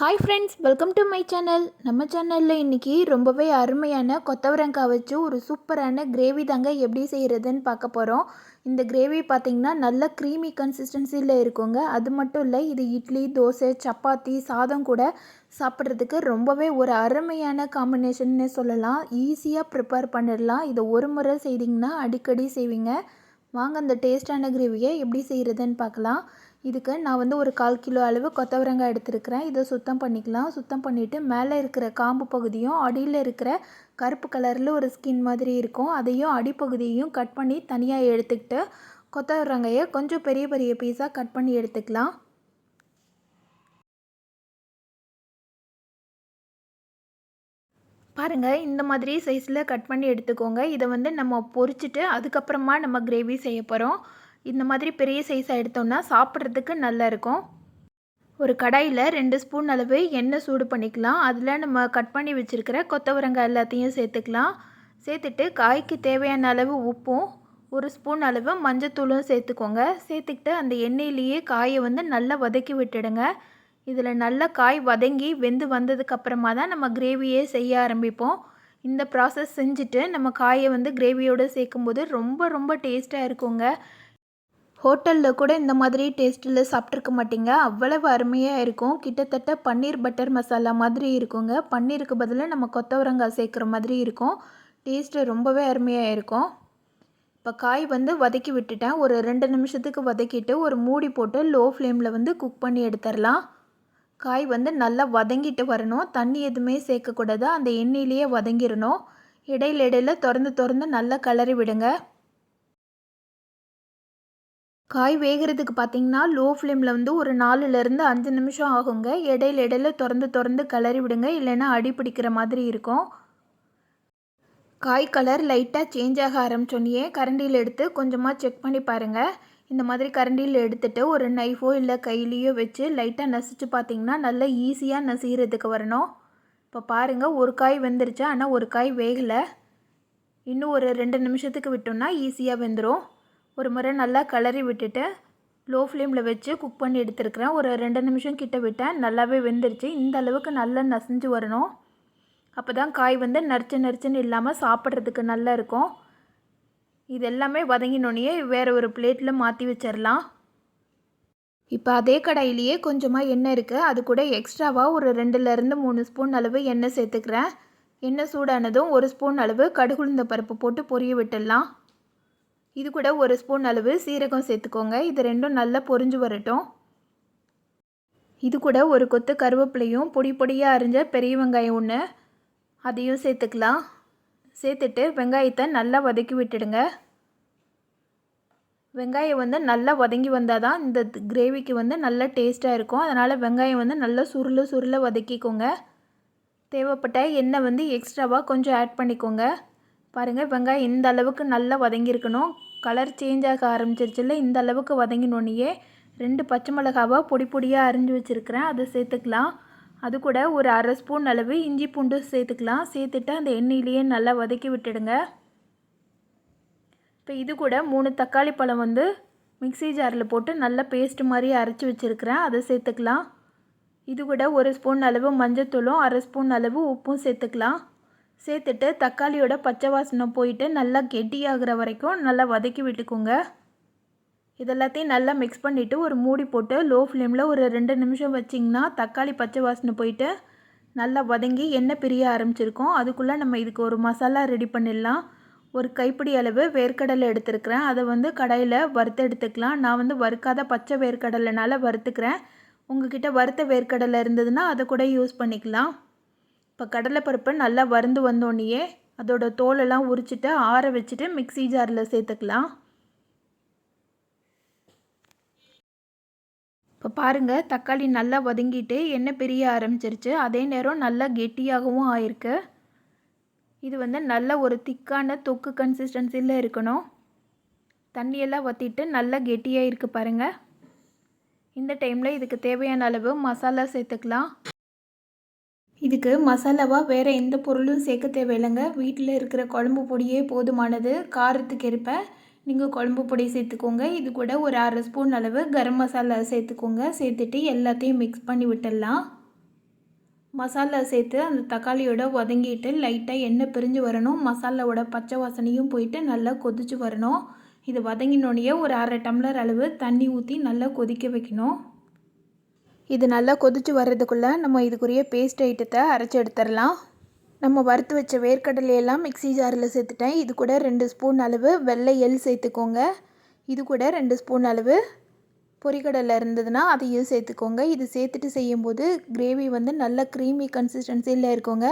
Hi friends welcome to my channel நம்ம சேனலில் இன்றைக்கி ரொம்பவே அருமையான கொத்தவரங்காய் வச்சு ஒரு சூப்பரான கிரேவி தாங்க எப்படி செய்கிறதுன்னு பார்க்க போகிறோம் இந்த கிரேவி பார்த்திங்கன்னா நல்ல க்ரீமி கன்சிஸ்டன்சியில் இருக்குங்க. அது மட்டும் இல்லை இது இட்லி தோசை சப்பாத்தி சாதம் கூட சாப்பிட்றதுக்கு ரொம்பவே ஒரு அருமையான காம்பினேஷன்னு சொல்லலாம். ஈஸியாக ப்ரிப்பேர் பண்ணிடலாம். இதை ஒரு முறை செய்திங்கன்னா அடிக்கடி செய்வீங்க. வாங்க அந்த டேஸ்டான கிரேவியை எப்படி செய்கிறதுன்னு பார்க்கலாம். இதுக்கு நான் வந்து ஒரு கால் கிலோ அளவு கொத்தவரங்காய் எடுத்துருக்கிறேன். இதை சுத்தம் பண்ணிக்கலாம். சுத்தம் பண்ணிவிட்டு மேலே இருக்கிற காம்பு பகுதியும் அடியில் இருக்கிற கருப்பு கலரில் ஒரு ஸ்கின் மாதிரி இருக்கும். அதையும் அடிப்பகுதியையும் கட் பண்ணி தனியாக எடுத்துக்கிட்டு கொத்தவரங்காயை கொஞ்சம் பெரிய பெரிய பீஸாக கட் பண்ணி எடுத்துக்கலாம். பாருங்கள் இந்த மாதிரி சைஸில் கட் பண்ணி எடுத்துக்கோங்க. இதை வந்து நம்ம பொறிச்சிட்டு அதுக்கப்புறமா நம்ம கிரேவி செய்ய போகிறோம் இந்த மாதிரி பெரிய சைஸாக எடுத்தோம்னா சாப்பிட்றதுக்கு நல்லா இருக்கும். ஒரு கடாயில் ரெண்டு ஸ்பூன் அளவு எண்ணெய் சூடு பண்ணிக்கலாம். அதில் நம்ம கட் பண்ணி வச்சுருக்கிற கொத்தவரங்காய் எல்லாத்தையும் சேர்த்துக்கலாம். சேர்த்துட்டு காய்க்கு தேவையான அளவு உப்பும் ஒரு ஸ்பூன் அளவு மஞ்சத்தூளும் சேர்த்துக்கோங்க. சேர்த்துக்கிட்டு அந்த எண்ணெயிலேயே காயை வந்து நல்லா வதக்கி விட்டுடுங்க. இதில் நல்லா காய் வதங்கி வெந்து வந்ததுக்கப்புறமா தான் நம்ம கிரேவியே செய்ய ஆரம்பிப்போம். இந்த ப்ராசஸ் செஞ்சுட்டு நம்ம காயை வந்து கிரேவியோடு சேர்க்கும்போது ரொம்ப ரொம்ப டேஸ்ட்டாக இருக்குங்க. ஹோட்டலில் கூட இந்த மாதிரி டேஸ்ட்டில் சாப்பிட்ருக்க மாட்டீங்க. அவ்வளவு அருமையாக இருக்கும். கிட்டத்தட்ட பன்னீர் பட்டர் மசாலா மாதிரி இருக்குங்க. பன்னீருக்கு பதிலாக நம்ம கொத்தவரங்காய் சேர்க்குற மாதிரி இருக்கும். டேஸ்ட்டு ரொம்பவே அருமையாக இருக்கும். இப்போ காய் வந்து வதக்கி விட்டுட்டேன். ஒரு ரெண்டு நிமிஷத்துக்கு வதக்கிட்டு ஒரு மூடி போட்டு லோ ஃப்ளேமில் வந்து குக் பண்ணி எடுத்துடலாம். காய் வந்து நல்லா வதங்கிட்டு வரணும். தண்ணி எதுவுமே சேர்க்கக்கூடாது. அந்த எண்ணெயிலேயே வதங்கிடணும். இடையில இடையில திறந்து திறந்து நல்லா கிளறி விடுங்க. காய் வேகிறதுக்கு பார்த்தீங்கன்னா லோ ஃப்ளேமில் வந்து ஒரு நாலுலேருந்து அஞ்சு நிமிஷம் ஆகுங்க. இடையில இடையில திறந்து திறந்து கிளறி விடுங்க. இல்லைன்னா அடி பிடிக்கிற மாதிரி இருக்கும். காய் கலர் லைட்டாக சேஞ்ச் ஆக ஆரம்பிச்சோன்னே கரண்டியில் எடுத்து கொஞ்சமாக செக் பண்ணி பாருங்கள் இந்த மாதிரி கரண்டியில் எடுத்துகிட்டு ஒரு நைஃபோ இல்லை கையிலையோ வச்சு லைட்டாக நசிச்சு பார்த்தீங்கன்னா நல்லா ஈஸியாக நசிகிறதுக்கு வரணும். இப்போ பாருங்கள் ஒரு காய் வெந்துருச்சு. ஆனால் ஒரு காய் வேகலை. இன்னும் ஒரு ரெண்டு நிமிஷத்துக்கு விட்டோம்னா ஈஸியாக வெந்துடும் ஒரு முறை நல்லா கிளறி விட்டுட்டு லோ ஃப்ளேமில் வச்சு குக் பண்ணி எடுத்துருக்குறேன். ஒரு ரெண்டு நிமிஷம் கிட்ட விட்டேன் நல்லாவே வெந்துருச்சு. இந்த அளவுக்கு நல்லா நசிஞ்சு வரணும். அப்போ தான் காய் வந்து நரிச்சு நரிச்சுன்னு இல்லாமல் சாப்பிட்றதுக்கு நல்லா இருக்கும். இது எல்லாமே வதங்கினோடனே வேறு ஒரு பிளேட்டில் மாற்றி வச்சிடலாம் இப்போ அதே கடாயிலேயே கொஞ்சமாக எண்ணெய் இருக்குது அது கூட எக்ஸ்ட்ராவாக ஒரு ரெண்டுலேருந்து மூணு ஸ்பூன் அளவு எண்ணெய் சேர்த்துக்கிறேன். எண்ணெய் சூடானதும் ஒரு ஸ்பூன் அளவு கடுகுழுந்த பருப்பு போட்டு பொரிய விட்டுடலாம். இது கூட ஒரு ஸ்பூன் அளவு சீரகம் சேர்த்துக்கோங்க. இது ரெண்டும் நல்லா பொரிஞ்சு வரட்டும். இது கூட ஒரு கொத்து கருவேப்பிலையும் பொடி பொடியாக அரிஞ்ச பெரிய வெங்காயம் ஒன்று அதையும் சேர்த்துக்கலாம். சேர்த்துட்டு வெங்காயத்தை நல்லா வதக்கி விட்டுடுங்க. வெங்காயம் வந்து நல்லா வதங்கி வந்தால் தான் இந்த கிரேவிக்கு வந்து நல்லா டேஸ்ட்டாக இருக்கும். அதனால் வெங்காயம் வந்து நல்லா சுருள சுருள வதக்கிக்கோங்க. தேவைப்பட்ட எண்ணெய் வந்து எக்ஸ்ட்ராவாக கொஞ்சம் ஆட் பண்ணிக்கோங்க. பாருங்கள் வெங்காயம் இந்த அளவுக்கு நல்லா வதங்கியிருக்கணும். கலர் சேஞ்ச் ஆக ஆரம்பிச்சிருச்சுல இந்த அளவுக்கு வதங்கினோடனே ரெண்டு பச்சை மிளகாவாக பொடி பொடியாக அரிஞ்சு வச்சுருக்கிறேன். அதை சேர்த்துக்கலாம். அது கூட ஒரு அரை ஸ்பூன் அளவு இஞ்சி பூண்டு சேர்த்துக்கலாம். சேர்த்துட்டு அந்த எண்ணெயிலேயே நல்லா வதக்கி விட்டுடுங்க. இப்போ இது கூட மூணு தக்காளி பழம் வந்து மிக்சி ஜாரில் போட்டு நல்லா பேஸ்ட் மாதிரி அரைச்சி வச்சுருக்கிறேன். அதை சேர்த்துக்கலாம். இது கூட ஒரு ஸ்பூன் அளவு மஞ்சத்தூளும் அரை ஸ்பூன் அளவு உப்பும் சேர்த்துக்கலாம். சேர்த்துட்டு தக்காளியோட பச்சை வாசனை போயிட்டு நல்லா கெட்டியாகிற வரைக்கும் நல்லா வதக்கி விட்டுக்கோங்க. இதெல்லாத்தையும் நல்லா மிக்ஸ் பண்ணிவிட்டு ஒரு மூடி போட்டு லோ ஃப்ளேமில் ஒரு ரெண்டு நிமிஷம் வச்சிங்கன்னா தக்காளி பச்சை வாசனை போயிட்டு நல்லா வதங்கி எண்ணெய் பிரிய ஆரம்பிச்சிருக்கோம். அதுக்குள்ளே நம்ம இதுக்கு ஒரு மசாலா ரெடி பண்ணிடலாம். ஒரு கைப்பிடி அளவு வேர்க்கடலை எடுத்துருக்கிறேன். அதை வந்து கடையில் வறுத்து எடுத்துக்கலாம். நான் வந்து வறுக்காத பச்சை வேர்க்கடலைனால வறுத்துக்கிறேன். உங்ககிட்ட வறுத்த வேர்க்கடலை இருந்ததுன்னா அதை கூட யூஸ் பண்ணிக்கலாம். இப்போ கடலைப்பருப்பு நல்லா வறுந்து வந்தோடனேயே அதோட தோலெல்லாம் உரிச்சிட்டு ஆற வச்சுட்டு மிக்சி ஜாரில் சேர்த்துக்கலாம். இப்போ பாருங்கள் தக்காளி நல்லா வதங்கிட்டு எண்ணெய் பிரிய ஆரம்பிச்சிருச்சு. அதே நேரம் நல்லா கெட்டியாகவும் ஆயிருக்கு. இது வந்து நல்ல ஒரு திக்கான தொக்கு கன்சிஸ்டன்சியில் இருக்கணும். தண்ணியெல்லாம் வற்றிட்டு நல்லா கெட்டியாக இருக்குது பாருங்கள் இந்த டைமில் இதுக்கு தேவையான அளவு மசாலா சேர்த்துக்கலாம். இதுக்கு மசாலாவாக வேறு எந்த பொருளும் சேர்க்க தேவையில்லைங்க. வீட்டில் இருக்கிற குழம்பு பொடியே போதுமானது. காரத்துக்கு இருப்பேன் நீங்கள் குழம்பு பொடி சேர்த்துக்கோங்க. இது கூட ஒரு அரை ஸ்பூன் அளவு கரம் மசாலா சேர்த்துக்கோங்க. சேர்த்துட்டு எல்லாத்தையும் மிக்ஸ் பண்ணி விட்டுடலாம். மசாலா சேர்த்து அந்த தக்காளியோட வதங்கிட்டு லைட்டாக எண்ணெய் பிரிஞ்சு வரணும். மசாலாவோட பச்சை வாசனையும் போயிட்டு நல்லா கொதிச்சு வரணும். இது வதங்கினோடனே ஒரு அரை டம்ளர் அளவு தண்ணி ஊற்றி நல்லா கொதிக்க வைக்கணும். இது நல்லா கொதிச்சு வர்றதுக்குள்ளே நம்ம இதுக்குரிய பேஸ்ட் ஐட்டத்தை அரைச்சி எடுத்துடலாம். நம்ம வறுத்து வச்ச வேர்க்கடலையெல்லாம் மிக்ஸி ஜாரில் சேர்த்துட்டேன். இது கூட ரெண்டு ஸ்பூன் அளவு வெள்ளை எள் சேர்த்துக்கோங்க. இது கூட ரெண்டு ஸ்பூன் அளவு பொரிக்கடலை இருந்ததுன்னா அதையும் சேர்த்துக்கோங்க. இது சேர்த்துட்டு செய்யும்போது கிரேவி வந்து நல்ல க்ரீமி கன்சிஸ்டன்சியில் இருக்கோங்க.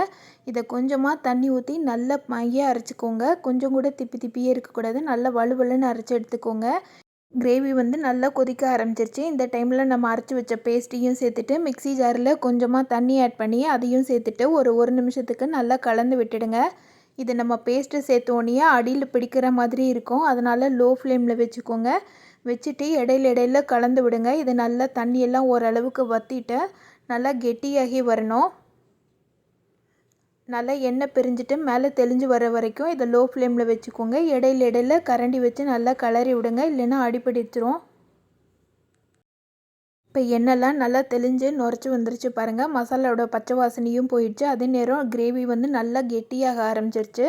இதை கொஞ்சமாக தண்ணி ஊற்றி நல்ல மையாக அரைச்சிக்கோங்க. கொஞ்சம் கூட திப்பி திப்பியே இருக்கக்கூடாது. நல்லா வலுவலுன்னு அரைச்சி எடுத்துக்கோங்க. கிரேவி வந்து நல்லா கொதிக்க ஆரம்பிச்சிருச்சு. இந்த டைமில் நம்ம அரைச்சி வச்ச பேஸ்ட்டையும் சேர்த்துட்டு மிக்ஸி ஜாரில் கொஞ்சமாக தண்ணி ஆட் பண்ணி அதையும் சேர்த்துட்டு ஒரு ஒரு நிமிஷத்துக்கு நல்லா கலந்து விட்டுடுங்க. இது நம்ம பேஸ்ட்டு சேர்த்தோன்னே அடியில் பிடிக்கிற மாதிரி இருக்கும். அதனால் லோ ஃப்ளேமில் வச்சுக்கோங்க. வச்சுட்டு இடையில இடையில கலந்து விடுங்க. இது நல்லா தண்ணியெல்லாம் ஓரளவுக்கு வற்றிட்டு நல்லா கெட்டியாகி வரணும். நல்லா எண்ணெய் பிரிஞ்சுட்டு மேலே தெளிஞ்சு வர வரைக்கும் இதை லோ ஃப்ளேமில் வச்சுக்கோங்க. இடையில இடையில கரண்டி வச்சு நல்லா கலரி விடுங்க. இல்லைன்னா அடிப்பிடிச்சிரும் இப்போ எண்ணெய்லாம் நல்லா தெளிஞ்சு நுரைச்சி வந்துருச்சு பாருங்கள் மசாலாவோட பச்சை வாசனையும் போயிடுச்சு. அதே நேரம் கிரேவி வந்து நல்லா கெட்டியாக ஆரம்பிச்சிருச்சு.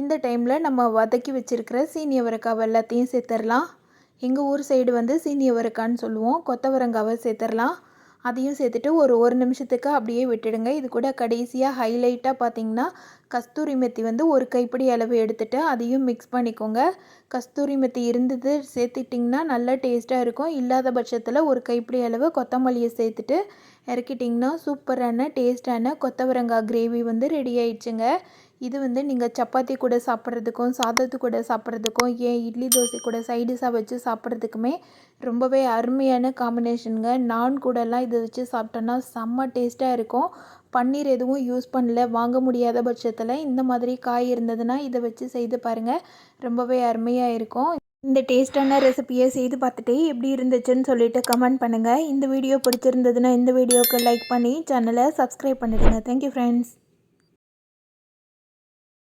இந்த டைமில் நம்ம வதக்கி வச்சுருக்கிற சீனி எல்லாத்தையும் சேர்த்துடலாம். எங்கள் ஊர் சைடு வந்து சீனியவரக்கான்னு சொல்லுவோம். கொத்தவரங்காவை சேர்த்துடலாம். அதையும் சேர்த்துட்டு ஒரு ஒரு நிமிஷத்துக்கு அப்படியே விட்டுடுங்க. இது கூட கடைசியாக ஹைலைட்டாக பார்த்தீங்கன்னா கஸ்தூரி மெத்தி வந்து ஒரு கைப்பிடி அளவு எடுத்துகிட்டு அதையும் மிக்ஸ் பண்ணிக்கோங்க. கஸ்தூரி மெத்தி இருந்தது சேர்த்துட்டிங்கன்னா நல்லா டேஸ்ட்டாக இருக்கும். இல்லாத பட்சத்தில் ஒரு கைப்பிடி அளவு கொத்தமல்லியை சேர்த்துட்டு இறக்கிட்டிங்கன்னா சூப்பரான டேஸ்ட்டான கொத்தவரங்காய் கிரேவி வந்து ரெடி ஆயிடுச்சுங்க. இது வந்து நீங்கள் சப்பாத்தி கூட சாப்பிட்றதுக்கும் சாதத்து கூட சாப்பிட்றதுக்கும் ஏன் இட்லி தோசை கூட சைடிஷாக வச்சு சாப்பிட்றதுக்குமே ரொம்பவே அருமையான காம்பினேஷனுங்க நான் கூடலாம் இதை வச்சு சாப்பிட்டோன்னா செம்ம டேஸ்ட்டாக இருக்கும். பன்னீர் எதுவும் யூஸ் பண்ணல வாங்க முடியாத பட்சத்தில். இந்த மாதிரி காய் இருந்ததுன்னா இதை வச்சு செய்து பாருங்கள் ரொம்பவே அருமையாக இருக்கும். இந்த டேஸ்டான ரெசிபியை செய்து பார்த்துட்டு எப்படி இருந்துச்சுன்னு சொல்லிட்டு கமெண்ட் பண்ணுங்கள் இந்த வீடியோ பிடிச்சிருந்ததுன்னா இந்த வீடியோவுக்கு லைக் பண்ணி சேனலை சப்ஸ்கிரைப் பண்ணிடுங்க. Thank you friends